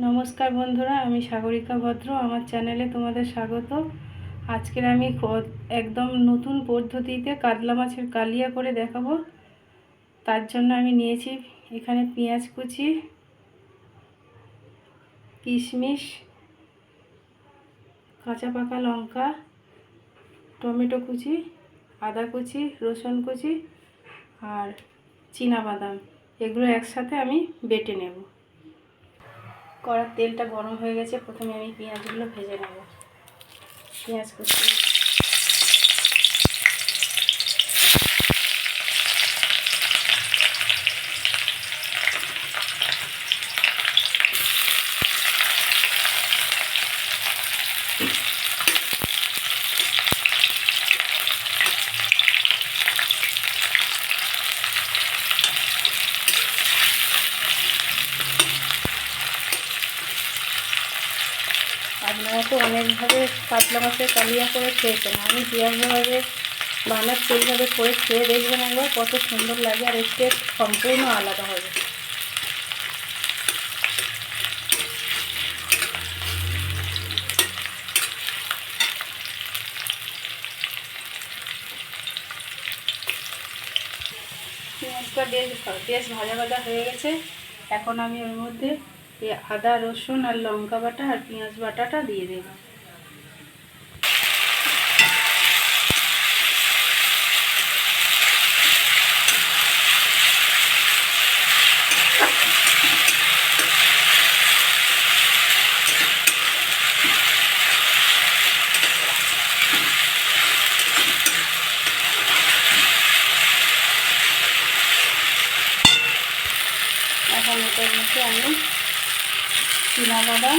নমস্কার বন্ধুরা, আমি সাগরিকা ভদ্র, আমার চ্যানেলে তোমাদের স্বাগত। আজকের আমি একদম নতুন পদ্ধতিতে কাতলা মাছের কালিয়া করে দেখাবো। তার জন্য আমি নিয়েছি এখানে পেঁয়াজ কুচি, কিশমিশ, কাঁচা পাকা লঙ্কা, টমেটো কুচি, আদা কুচি, রসুন কুচি আর বাদাম। এগুলো একসাথে আমি বেটে নেব। কড়ার তেলটা গরম হয়ে গেছে প্রথমে আমি পেঁয়াজগুলো ভেজে নেব। পেঁয়াজ কুচি আপনারা তো অনেকভাবে কাতলা মাছের কালিয়া করে খেয়েছেন। আমি যেভাবে বানাচ্ছি সেইভাবে করে খেয়ে দেখবেন একবার, কত সুন্দর লাগে আর এর সম্পূর্ণ আলাদা হবে। পেঁয়াজটা বেশ বেশ ভাজা ভাজা হয়ে গেছে। এখন আমি ওর মধ্যে আদা রসুন আর লঙ্কা বাটা আর পেঁয়াজ বাটাটা দিয়ে দেব। আমি বাদাম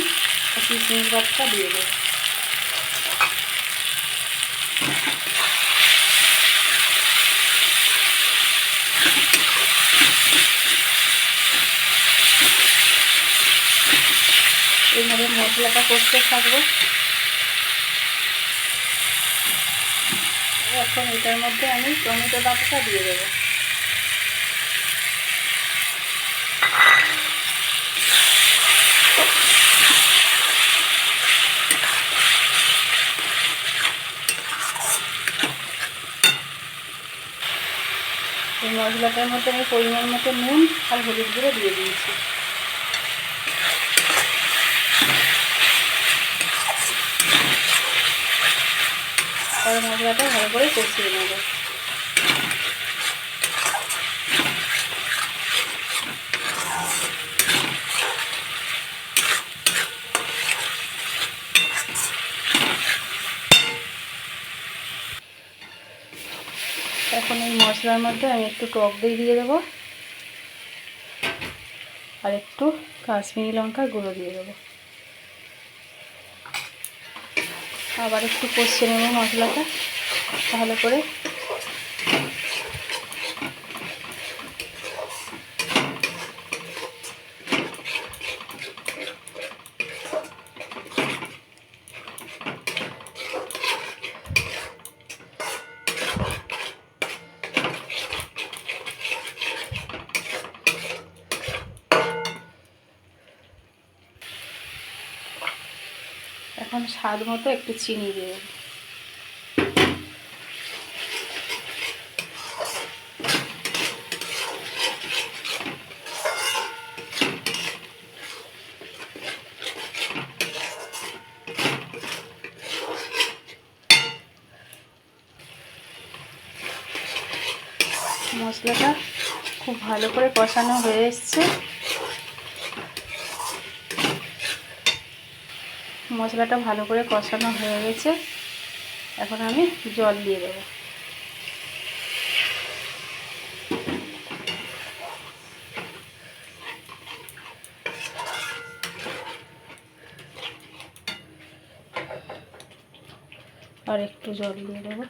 ও কিশমিশ বাদটা দিয়ে দেবো। এইভাবে মশলাটা করতে থাকব। এখন এটার মধ্যে আমি টমেটো বাটাটা দিয়ে দেবো। মশলাটার মধ্যে আমি পরিমাণ মতো নুন আর হলুদ গুঁড়ো দিয়ে দিয়েছি। আর মশলাটা ভালো করে কষিয়ে নেব। এখন এই মশলার মধ্যে আমি একটু টক দই দিয়ে দেবো। আর একটু কাশ্মীরি লঙ্কা গুঁড়ো দিয়ে দেবো। আবার একটু কষিয়ে নেব মশলাটা, ভালো করে। এখন স্বাদ মতো একটু চিনি দিয়ে মশলাটা খুব ভালো করে কষানো হয়ে এসছে। মশলাটা ভালো করে কষানো হয়ে গেছে। এখন আমি জল দিয়ে দেবো। আর একটু জল দিয়ে দেবো।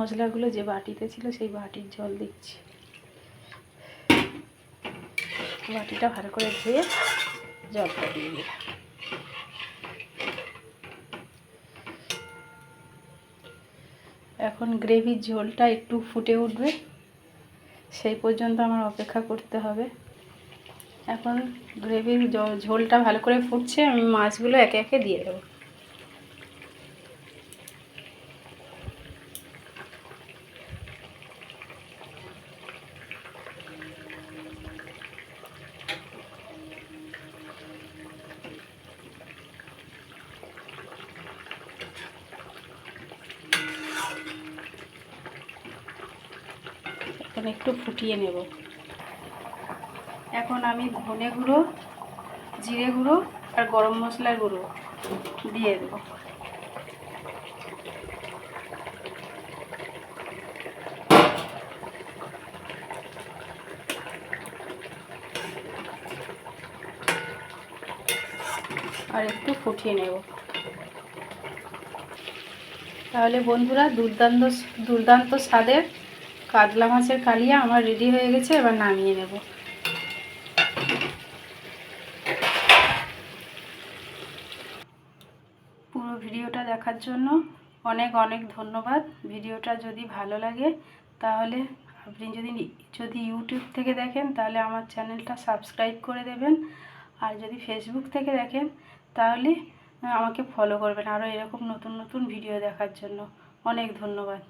মশলাগুলো যে বাটিতে ছিল সেই বাটির জল দিচ্ছি। বাটিটা ভালো করে ধুয়ে জলটা দিয়ে দিলাম। এখন গ্রেভির ঝোলটা একটু ফুটে উঠবে, সেই পর্যন্ত আমার অপেক্ষা করতে হবে। এখন গ্রেভির ঝোলটা ভালো করে ফুটছে, আমি মাছগুলো একে একে দিয়ে দেবো। এখন একটু ফুটিয়ে নেব। এখন আমি ধনে গুঁড়ো, জিরে গুঁড়ো আর গরম মশলার গুঁড়ো দিয়ে দেবো। আর একটু ফুটিয়ে নেব। তাহলে বন্ধুরা দুর্দান্ত দুর্দান্ত স্বাদের কাতলা মাছের কালিয়া আমার রেডি হয়ে গেছে, এবার নামিয়ে নেব। পুরো ভিডিওটা দেখার জন্য অনেক অনেক ধন্যবাদ। ভিডিওটা যদি ভালো লাগে, তাহলে আপনি যদি যদি ইউটিউব থেকে দেখেন, তাহলে আমার চ্যানেলটা সাবস্ক্রাইব করে দেবেন। আর যদি ফেসবুক থেকে দেখেন, তাহলে আমাকে ফলো করবেন। আরও এরকম নতুন নতুন ভিডিও দেখার জন্য অনেক ধন্যবাদ।